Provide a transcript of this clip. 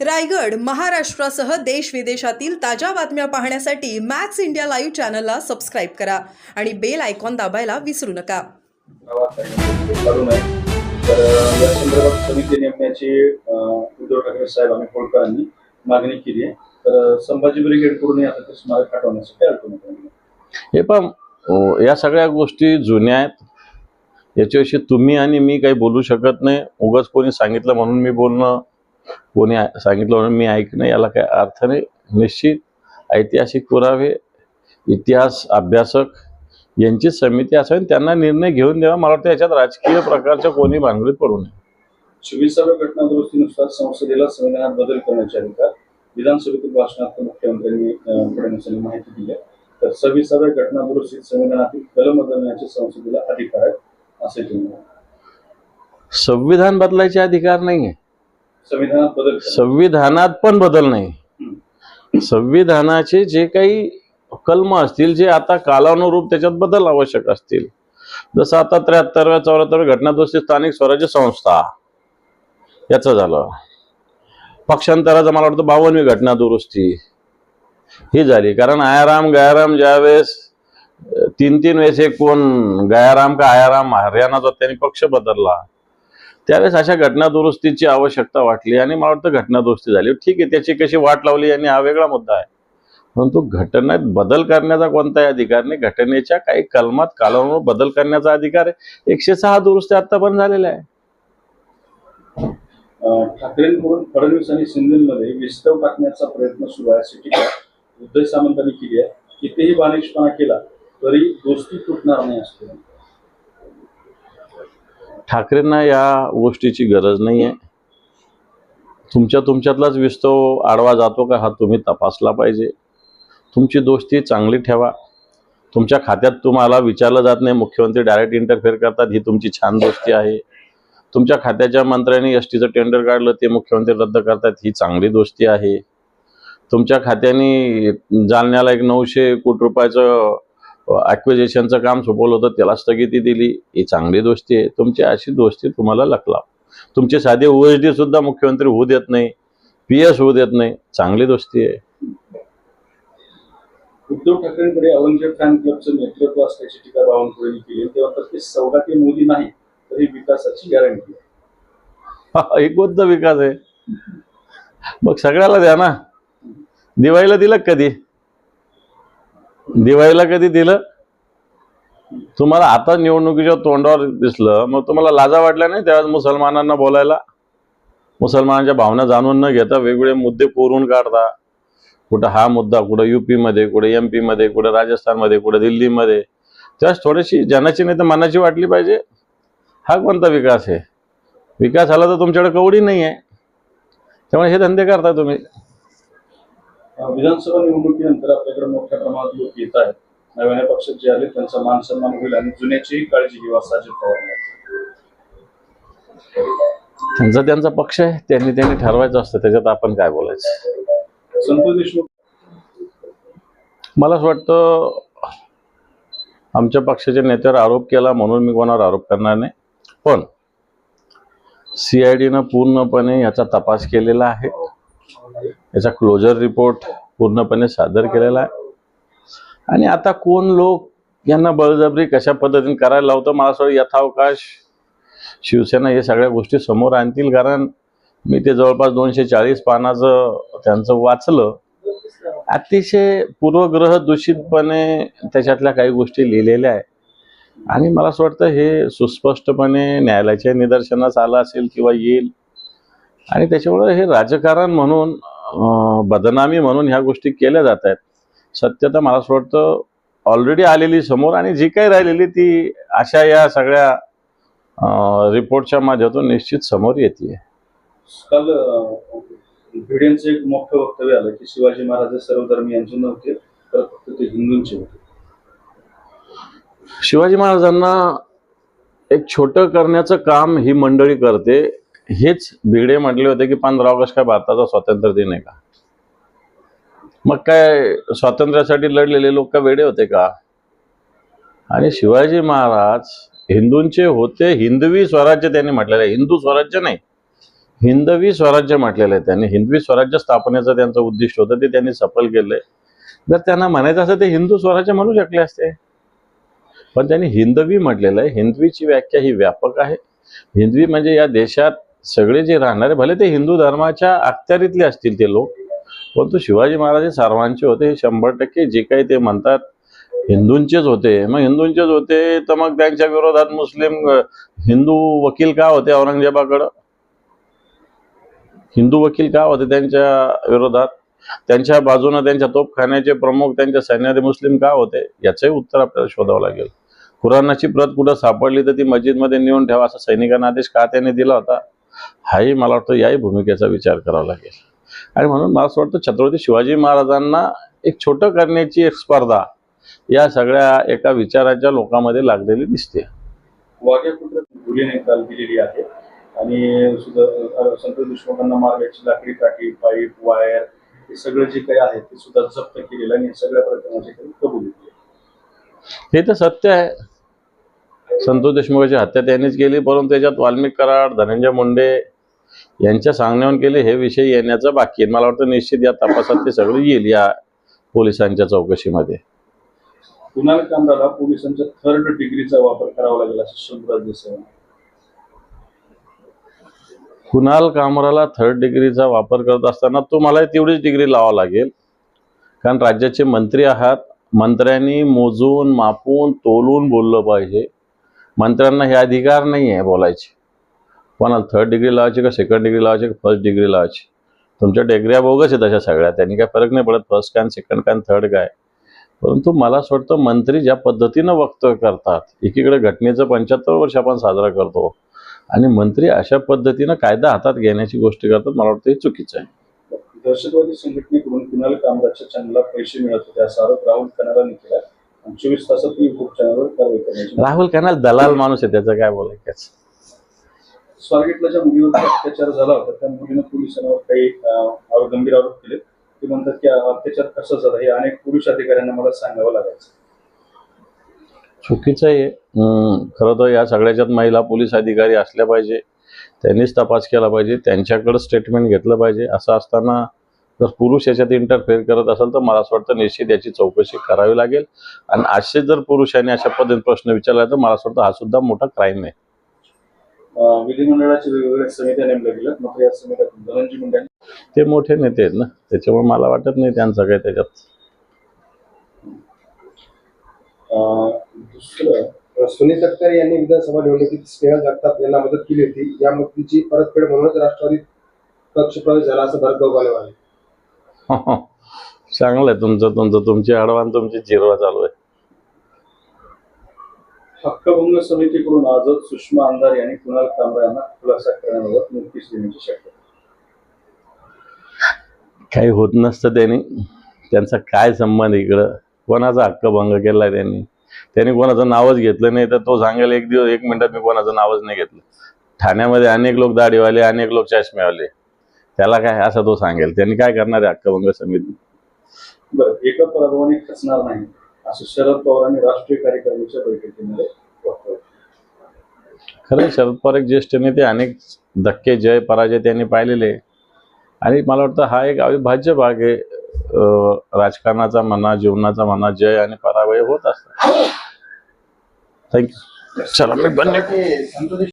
रायगड महाराष्ट्रासह देश विदेशातील ताज्या बातम्या पाहण्यासाठी मॅक्स इंडिया लाईव्ह चॅनलला सबस्क्राईब करा आणि बेल आयकॉन दाबायला विसरू नका. प्रवास करण्यासाठी चालू नाही तर अ, या संदर्भात समिती नेमण्याची अ, उद्धव ठाकरे साहेब आणि होळकरांनी मागणी केली आहे. तर अ, संभाजी ब्रिगेडकडूनही आता ते स्मारक हटवण्यासाठी अडचण होती. हे पण या सगळ्या गोष्टी जुन्या आहेत. याच्याविषयी तुम्ही आणि मी काही बोलू शकत नाही. उगाच कोणी सांगितलं म्हणून मी बोलणं कोणी सांगितलं म्हणून मी ऐकणं याला काही अर्थ नाही. निश्चित ऐतिहासिक पुरावे इतिहास अभ्यासक यांची समिती असावी त्यांना निर्णय घेऊन द्यावा. मला वाटतं याच्यात राजकीय प्रकारच्या कोणी भानगडीत पडू नये. चोवीसाव्या घटना दुरुस्तीनुसार संसदेला संविधानात बदल करण्याचे अधिकार विधानसभेतील भाषणात मुख्यमंत्र्यांनी अ, फडणवीसांनी माहिती दिली आहे. तर सव्वीसाव्या घटना दुरुस्तीत संविधानातील कलम बदलण्याचे संसदेला अधिकार आहेत असे. संविधान बदलायचे अधिकार नाही आहे संविधानात बदल करण्याचे. संविधानात पण बदल नाही. संविधानाचे जे काही कलम असतील जे आता कालानुरूप त्याच्यात बदल आवश्यक असतील. जसं आता त्र्याहत्तरव्या चौऱ्याहत्तरव्या घटनादुरुस्ती स्थानिक स्वराज्य संस्था याचं झालं. पक्षांतराचं मला वाटतं बावनवी घटना दुरुस्ती ही झाली. कारण आयाराम गयाराम ज्यावेळेस तीन तीन वेळेस एक कोण गयाराम का आयाराम हरियाणाचा त्यांनी पक्ष बदलला. त्यावेळेस अशा घटना दुरुस्तीची आवश्यकता वाटली आणि मला वाटतं घटना दुरुस्ती झाली. ठीक आहे त्याची कशी वाट लावली आणि हा वेगळा मुद्दा आहे. परंतु घटनेत बदल करण्याचा कोणताही अधिकार नाही. घटनेच्या काही कलमात कालावर बदल करण्याचा अधिकार आहे. एकशे सहा दुरुस्ती आता पण झालेल्या आहे ठाकरेंकडून फडणवीस आणि शिंदेमध्ये विस्तव टाकण्याचा प्रयत्न सुरू आहे. अशी टीका उद्धव सामंतांनी केली आहे. कितीही बालिशपणा केला तरी दोस्ती तुटणार नाही असतो ठाकरेंना या गोष्टीची गरज नाही आहे तुमच्या तुमच्यातलाच विस्तव आडवा जातो का हा तुम्ही तपासला पाहिजे. तुमची दोस्ती चांगली ठेवा. तुमच्या खात्यात तुम्हाला विचारलं जात नाही मुख्यमंत्री डायरेक्ट इंटरफेअर करतात ही तुमची छान दोस्ती आहे. तुमच्या खात्याच्या मंत्र्यांनी एस टीचं टेंडर काढलं ते मुख्यमंत्री रद्द करतात ही चांगली दोस्ती आहे. तुमच्या खात्याने जालन्याला एक नऊशे कोटी रुपयाचं ॲक्विजेशनचं काम सोपवलं होतं त्याला स्थगिती दिली. ही चांगली दोस्ती आहे. तुमची अशी दोस्ती तुम्हाला लकलाव तुमचे साधे ओएसडी सुद्धा मुख्यमंत्री होऊ देत नाही. पी एस होऊ देत नाही. चांगली दोस्ती आहे. उद्धव ठाकरेंकडे औरंगजेब फॅन क्लबचं नेतृत्व असल्याची टीका बावनकुळेंनी केली. तेव्हा ते सौगाती मोदी नाही तर ही विकासाची गॅरंटी आहे. एक कोणता विकास आहे. मग सगळ्याला द्या ना. दिवाळीला दिलं कधी? दिवाळीला कधी दिलं? तुम्हाला आता निवडणुकीच्या तोंडावर दिसलं मग तुम्हाला लाजा वाटल्या नाही त्यावेळेस मुसलमानांना बोलायला? मुसलमानांच्या भावना जाणून न घेता वेगवेगळे मुद्दे कोरून काढता. कुठं हा मुद्दा कुठं युपी मध्ये कुठं एम पी मध्ये कुठं राजस्थानमध्ये कुठं दिल्लीमध्ये. त्यावेळेस थोडीशी जनाची नाही तर मनाची वाटली पाहिजे. हा कोणता विकास आहे? विकास झाला तर तुमच्याकडे कवडी नाही आहे. त्यामुळे हे धंदे करता तुम्ही. विधानसभा निवडणुकीनंतर आपल्याकडे मोठ्या प्रमाणात लोक येत आहेत. नव्याने पक्षात जे आले त्यांचा मान सन्मान होईल आणि जुन्याचीही काळजी घेऊ असं अजित पवार. त्यांचा त्यांचा पक्ष आहे त्यांनी त्यांनी ठरवायचं असतं त्याच्यात आपण काय बोलायचं? संतोष देशमुख. मला असं वाटतं आमच्या पक्षाच्या नेत्यावर आरोप केला म्हणून मी कोणावर आरोप करणार नाही. पण सी आय डीनं पूर्णपणे याचा तपास केलेला आहे. याचा क्लोजर रिपोर्ट पूर्णपणे सादर केलेला आहे. आणि आता कोण लोक यांना बळजबरी कशा पद्धतीने करायला लावतं मला असं यथावकाश शिवसेना हे सगळ्या गोष्टी समोर आणतील. कारण मी ते जवळपास दोनशे चाळीस पानाचं त्यांचं वाचलं. अतिशय पूर्वग्रह दूषितपणे त्याच्यातल्या काही गोष्टी लिहिलेल्या आहे. आणि मला असं वाटतं हे सुस्पष्टपणे न्यायालयाच्या निदर्शनास आलं असेल किंवा येईल. आणि त्याच्यामुळे हे राजकारण म्हणून बदनामी म्हणून ह्या गोष्टी केल्या जात आहेत. सत्यता मला असं वाटतं ऑलरेडी आलेली समोर आणि जी काही राहिलेली ती अशा या सगळ्या रिपोर्टच्या माध्यमातून निश्चित समोर येते काल भिडेंचं एक मोठं वक्तव्य आलं की शिवाजी महाराज सर्व धर्मीयांचे नव्हते तर फक्त ते हिंदूंचे होते. शिवाजी महाराजांना एक छोटं करण्याचं काम ही मंडळी करते. हेच भिडे म्हटले होते की पंधरा ऑगस्ट काय भारताचा स्वातंत्र्य दिन आहे का? मग काय स्वातंत्र्यासाठी लढलेले लोक का वेडे होते का? आणि शिवाजी महाराज हिंदूंचे होते हिंदवी स्वराज्य त्यांनी म्हटलेलं आहे. हिंदू स्वराज्य नाही. हिंदवी स्वराज्य म्हटलेलं आहे त्यांनी. हिंदवी स्वराज्य स्थापनेचं त्यांचं उद्दिष्ट होतं ते त्यांनी सफल केलंय. जर त्यांना म्हणायचं असं ते हिंदू स्वराज्य म्हणू शकले असते. पण त्यांनी हिंदवी म्हटलेलं आहे. हिंदवीची व्याख्या ही व्यापक आहे. हिंदवी म्हणजे या देशात सगळे जे राहणारे भले ते हिंदू धर्माच्या अखत्यारीतले असतील ते लोक परंतु शिवाजी महाराज हे सर्वांचे होते हे शंभर टक्के जे काही ते म्हणतात हिंदूंचेच होते. मग हिंदूंचेच होते तर मग त्यांच्या विरोधात मुस्लिम हिंदू वकील का होते औरंगजेबाकडं? हिंदू वकील का होते त्यांच्या विरोधात? त्यांच्या बाजूनं त्यांच्या तोपखान्याचे प्रमुख त्यांच्या सैन्याचे मुस्लिम का होते? याचंही उत्तर आपल्याला शोधावं लागेल. कुराणाची प्रत कुठं सापडली तर ती मस्जिदमध्ये नेऊन ठेवा असा सैनिकांना आदेश का त्याने दिला होता? हाही मला वाटतं याही भूमिकेचा विचार करावा लागेल. आणि म्हणून मला असं वाटतं छत्रपती शिवाजी महाराजांना एक छोटं करण्याची एक स्पर्धा या सगळ्या एका विचाराच्या लोकांमध्ये लागलेली दिसते. वाघ्यापुत्र काल दिलेली आहे. आणि सुद्धा अ, संतोष देशमुखांना मार्गाची लाकडी काठी पाईप वायर हे सगळं जे काही आहे ते सुद्धा जप्त केलेलं आणि सगळ्या प्रकरणाची कबुली हे तर सत्य आहे. संतोष देशमुखाची हत्या त्यांनीच केली परंतु त्याच्यात वाल्मिक कराड धनंजय मुंडे यांच्या सांगण्यावरून केले हे विषय येण्याचं बाकी आहे. मला वाटतं निश्चित या तपासात ते सगळं येईल या पोलिसांच्या चौकशीमध्ये. कुणाल कामराला पोलिसांच्या थर्ड डिग्रीचा वापर करावा लागेल असं शंभराज देसाई म्हणाले. कुणाल कामराला थर्ड डिग्रीचा वापर करत असताना तुम्हाला तेवढीच डिग्री लावा लागेल. कारण राज्याचे मंत्री आहात मंत्र्यांनी मोजून मापून तोलून बोललं पाहिजे. मंत्र्यांना हे अधिकार नाही आहे बोलायचे. कोणाला थर्ड डिग्री लावायची का सेकंड डिग्री लावायची का फर्स्ट डिग्री लावायची? तुमच्या डिग्र्या बोगस आहेत तशा सगळ्या. त्यांनी काय फरक नाही पडत फर्स्ट काय सेकंड काय थर्ड काय. परंतु मला असं वाटतं मंत्री ज्या पद्धतीनं वक्तव्य करतात एकीकडे घटनेचं पंच्याहत्तर वर्ष आपण साजरा करतो आणि मंत्री अशा पद्धतीनं कायदा हातात घेण्याची गोष्टी करतात मला वाटतं हे चुकीचं आहे. दहशतवादी संघटनेकडून कुणाल कामराच्या चॅनलला पैसे मिळत होते असा आरोप राहुल कनारांनी केला राहुल कॅनल दलाल माणूस आहे त्याचं काय बोलायचं? स्वारगेटला ज्या मुलीवर अत्याचार झाला होता त्या मुलीनं पोलिसांवर काही गंभीर आरोप केले. ते म्हणतात की अत्याचार कसा झाला? हे अनेक पुरुष अधिकाऱ्यांना मला सांगावं लागायचं. चुकीचं आहे. खरं तर या सगळ्याच्यात महिला पोलीस अधिकारी असल्या पाहिजे त्यांनीच तपास केला पाहिजे त्यांच्याकडं स्टेटमेंट घेतलं पाहिजे असं असताना जर पुरुष याच्यात इंटरफेअर करत असेल तर मला असं वाटतं निश्चित याची चौकशी करावी लागेल. आणि असे जर पुरुषांनी अशा पद्धतीने प्रश्न विचारला तर मला असं वाटतं हा सुद्धा मोठा क्राईम आहे. विधिमंडळाच्या वेगवेगळ्या समित्या नेमल्या गेल्या मात्र या समित्यात धनंजय मुंडे ते मोठे नेते आहेत ना. त्याच्यामुळे मला वाटत नाही त्यांचं काही त्याच्यात. अं, दुसरं सुनील तटकरे यांनी विधानसभा निवडणुकीत स्नेहल जगताप यांना मदत केली होती. या मदतीची परतफेड म्हणूनच राष्ट्रवादीत पक्षप्रवेश झाला असं भरत गोगाले म्हणाले. चांगलं आहे तुमचं तुमचं तुमची अडवान तुमची जिरवा चालू आहे. हक्कभंग समितीकडून आजच सुषमा अंधारे आणि कुणाल कामरा यांना खुलासा करण्याबाबत नोटीस देण्याची शक्यता काही होत नसतं त्यांनी. त्यांचा काय संबंध इकडं? कोणाचा हक्कभंग केला त्यांनी? त्यांनी कोणाचं नावच घेतलं नाही तर तो सांगेल एक दिवस एक मिनिटात मी कोणाचं नावच नाही घेतलं. ठाण्यामध्ये अनेक लोक दाढीवाले अनेक लोक चष्मेवाले त्याला काय असं तो सांगेल. त्यांनी काय करणार आहे हक्कभंग समिती? बरं एका पराभवाने खचणार नाही. असं शरद पवारांनी राष्ट्रीय कार्यकारिणीच्या बैठकीमध्ये. खरं शरद पवार एक ज्येष्ठ नेते अनेक धक्के जय पराजय त्यांनी पाहिलेले. आणि मला वाटतं हा एक अविभाज्य भाग आहे. राजकारणाचा म्हणा जीवनाचा म्हणा जय आणि पराभय होत असतात. थँक्यू चला मी बंद